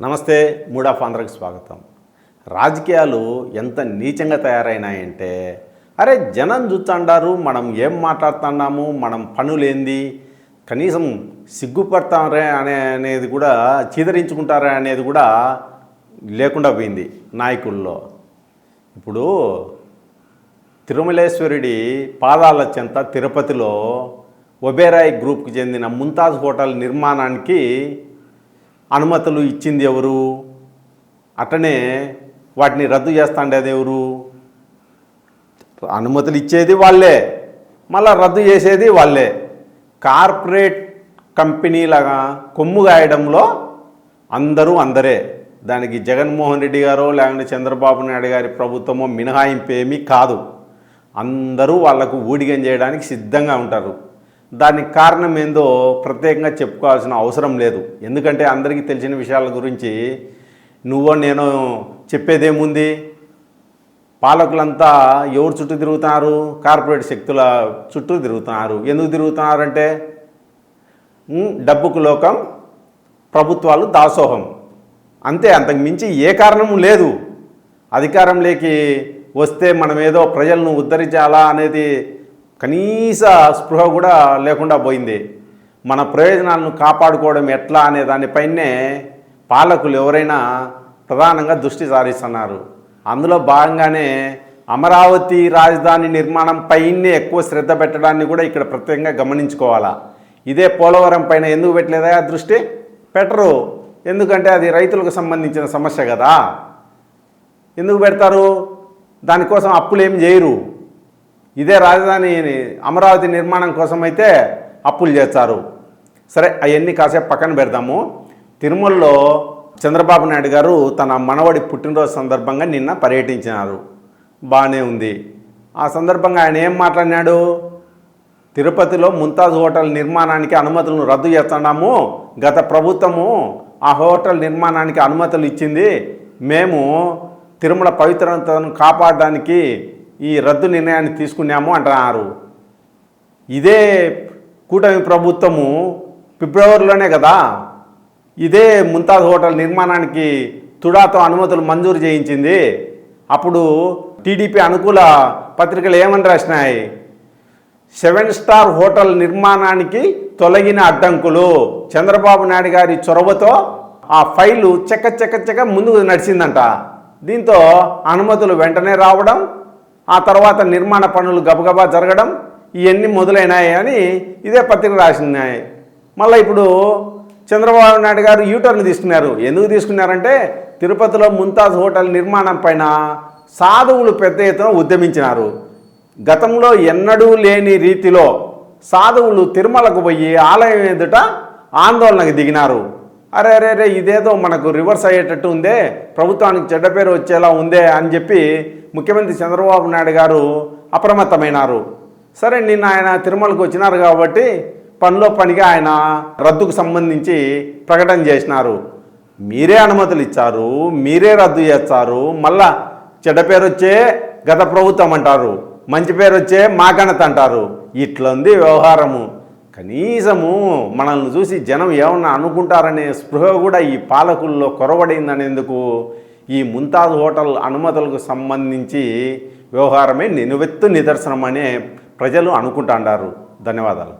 నమస్తే mood of ఆంధ్రకి స్వాగతం. రాజకీయాలు ఎంత నీచంగా తయారైనాయంటే అరే జనం చూస్తాండారు మనం ఏం మాట్లాడుతున్నాము మనం పనులేంది కనీసం సిగ్గుపడతారే అనే అనేది కూడా చీదరించుకుంటారే అనేది కూడా లేకుండా పోయింది నాయకుల్లో. ఇప్పుడు తిరుమలేశ్వరుడి పాదాల చెంత తిరుపతిలో ఒబేరాయ్ గ్రూప్కి చెందిన ముంతాజ్ హోటల్ నిర్మాణానికి అనుమతులు ఇచ్చింది ఎవరు? అట్లనే వాటిని రద్దు చేస్తాండేది ఎవరు? అనుమతులు ఇచ్చేది వాళ్ళే. మళ్ళా రద్దు చేసేది వాళ్ళే. కార్పొరేట్ కంపెనీలాగా కొమ్ము గాయడంలో అందరూ అందరే. దానికి జగన్మోహన్ రెడ్డి గారో లేకుంటే చంద్రబాబు నాయుడు గారి ప్రభుత్వమో మినహాయింపు ఏమీ కాదు. అందరూ వాళ్ళకు ఊడిగం చేయడానికి సిద్ధంగా ఉంటారు. దానికి కారణం ఏందో ప్రత్యేకంగా చెప్పుకోవాల్సిన అవసరం లేదు. ఎందుకంటే అందరికీ తెలిసిన విషయాల గురించి నువ్వో నేను చెప్పేదేముంది? పాలకులంతా ఎవరు చుట్టూ తిరుగుతున్నారు? కార్పొరేట్ శక్తుల చుట్టూ తిరుగుతున్నారు. ఎందుకు తిరుగుతున్నారంటే అంటే డబ్బుకు లోకం ప్రభుత్వాలు దాసోహం. అంతే అంతకు మించి ఏ కారణము లేదు. అధికారంలోకి వస్తే మనమేదో ప్రజలను ఉద్ధరించాలా అనేది కనీస స్పృహ కూడా లేకుండా పోయింది. మన ప్రయోజనాలను కాపాడుకోవడం ఎట్లా అనే దానిపైనే పాలకులు ఎవరైనా ప్రధానంగా దృష్టి సారిస్తున్నారు. అందులో భాగంగానే అమరావతి రాజధాని నిర్మాణం పైనే ఎక్కువ శ్రద్ధ పెట్టడాన్ని కూడా ఇక్కడ ప్రత్యేకంగా గమనించుకోవాలా. ఇదే పోలవరం పైన ఎందుకు పెట్టలేదా ఆ దృష్టి? పెట్టరు. ఎందుకంటే అది రైతులకు సంబంధించిన సమస్య కదా. ఎందుకు పెడతారు? దానికోసం అప్పులు ఏం చేయరు. ఇదే రాజధాని అమరావతి నిర్మాణం కోసం అయితే అప్పులు చేస్తారు. సరే అవన్నీ కాసేపు పక్కన పెడదాము. తిరుమలలో చంద్రబాబు నాయుడు గారు తన మనవడి పుట్టినరోజు సందర్భంగా నిన్న పర్యటించినారు. బాగానే ఉంది. ఆ సందర్భంగా ఆయన ఏం మాట్లాడినాడు? తిరుపతిలో ముంతాజ్ హోటల్ నిర్మాణానికి అనుమతులను రద్దు చేస్తున్నాము. గత ప్రభుత్వము ఆ హోటల్ నిర్మాణానికి అనుమతులు ఇచ్చింది. మేము తిరుమల పవిత్రతను కాపాడడానికి ఈ రద్దు నిర్ణయాన్ని తీసుకున్నాము అంటున్నారు. ఇదే కూటమి ప్రభుత్వము ఫిబ్రవరిలోనే కదా ఇదే ముంతాజ్ హోటల్ నిర్మాణానికి తుడాతో అనుమతులు మంజూరు చేయించింది. అప్పుడు టీడీపీ అనుకూల పత్రికలు ఏమని రాసినాయి? సెవెన్ స్టార్ హోటల్ నిర్మాణానికి తొలగిన అడ్డంకులు. చంద్రబాబు నాయుడు గారి చొరవతో ఆ ఫైలు చెక్క చెక్క చెక్క ముందుకు నడిచిందంట. దీంతో అనుమతులు వెంటనే రావడం ఆ తర్వాత నిర్మాణ పనులు గబగబా జరగడం ఇవన్నీ మొదలైనాయి అని ఇదే పత్రిక రాసినాయి మళ్ళీ ఇప్పుడు చంద్రబాబు నాయుడు గారు యూటర్న్ తీసుకున్నారు. ఎందుకు తీసుకున్నారంటే తిరుపతిలో ముంతాజ్ హోటల్ నిర్మాణం పైన సాధువులు పెద్ద ఎత్తున ఉద్యమించినారు. గతంలో ఎన్నడూ లేని రీతిలో సాధువులు తిరుమలకు పోయి ఆలయం ఎదుట ఆందోళనకు దిగినారు. అరే అరే అరే ఇదేదో మనకు రివర్స్ అయ్యేటట్టు ఉందే. ప్రభుత్వానికి చెడ్డ పేరు వచ్చేలా ఉందే అని చెప్పి ముఖ్యమంత్రి చంద్రబాబు నాయుడు గారు అప్రమత్తమైనారు. సరే నిన్న ఆయన తిరుమలకు వచ్చినారు కాబట్టి పనిలో పనిగా ఆయన రద్దుకు సంబంధించి ప్రకటన చేసినారు. మీరే అనుమతులు ఇచ్చారు మీరే రద్దు చేస్తారు మళ్ళా చెడ్డ పేరు వచ్చే గత ప్రభుత్వం అంటారు మంచి పేరు వచ్చే మాకనత అంటారు. ఇట్లుంది వ్యవహారము. కనీసము మనల్ని చూసి జనం ఏమన్నా అనుకుంటారనే స్పృహ కూడా ఈ పాలకుల్లో కొరవడిందనేందుకు ఈ ముంతాజ్ హోటల్ అనుమతులకు సంబంధించి వ్యవహారమే నినువెత్తు నిదర్శనం అనే ప్రజలు అనుకుంటాండారు. ధన్యవాదాలు.